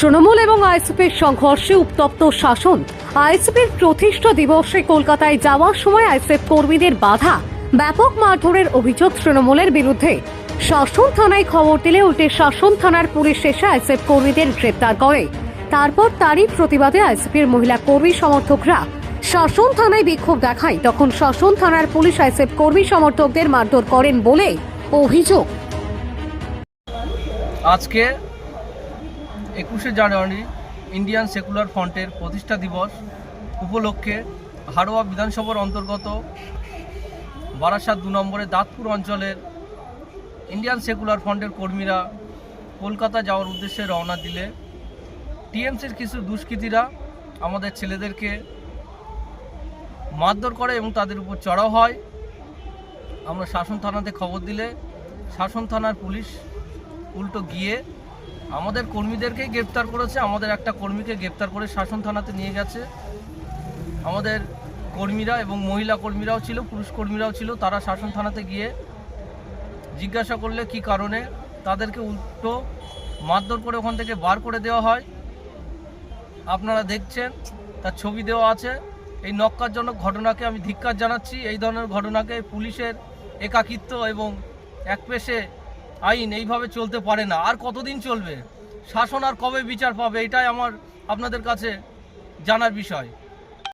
তৃণমূল এবং আইএসএফের সংঘর্ষে উত্তপ্ত শাসন। আইএসএফের প্রতিষ্ঠা দিবসে কলকাতায় যাওয়ার সময় আইএসএফ কর্মীদের বাধা। ব্যাপক মারধরের অভিযোগ তৃণমূলের বিরুদ্ধে। শাসন থানায় খবর দিলে উল্টে শাসন থানার পুলিশ এসে আইএসএফ কর্মীদের গ্রেপ্তার করে। তারপর তারই প্রতিবাদে আইএসএফের মহিলা কর্মী সমর্থকরা শাসন থানায় বিক্ষোভ দেখায়। তখন শাসন থানার পুলিশ আইএসএফ কর্মী সমর্থকদের মারধর করেন বলে অভিযোগ। আজকে একুশে জানুয়ারি ইন্ডিয়ান সেকুলার ফ্রন্টের প্রতিষ্ঠা দিবস উপলক্ষে হাড়োয়া বিধানসভার অন্তর্গত বারাসাত দু নম্বরে দাঁতপুর অঞ্চলের ইন্ডিয়ান সেকুলার ফ্রন্টের কর্মীরা কলকাতা যাওয়ার উদ্দেশ্যে রওনা দিলে। টিএমসির কিছু দুষ্কৃতীরা আমাদের ছেলেদেরকে মারধর করে এবং তাদের উপর চড়াও হয়। আমরা শাসন থানাতে খবর দিলে শাসন থানার পুলিশ উল্টো গিয়ে আমাদের কর্মীদেরকেই গ্রেপ্তার করেছে, আমাদের একটা কর্মীকে গ্রেপ্তার করে শাসন থানাতে নিয়ে গেছে। আমাদের কর্মীরা এবং মহিলা কর্মীরাও ছিল, পুরুষ কর্মীরাও ছিল, তারা শাসন থানাতে গিয়ে জিজ্ঞাসা করলে কি কারণে তাদেরকে উল্টো মারধর করে ওখান থেকে বার করে দেওয়া হয়। আপনারা দেখছেন, তার ছবি দেওয়া আছে। এই নক্কারজনক ঘটনাকে আমি ধিক্কার জানাচ্ছি। এই ধরনের ঘটনাকে পুলিশের একাকিত্ব এবং একপেশে আইন এইভাবে চলতে পারে না। আর কতদিন চলবে? শাসন আর কবে বিচার পাবে? এটাই আমার আপনাদের কাছে জানার বিষয়।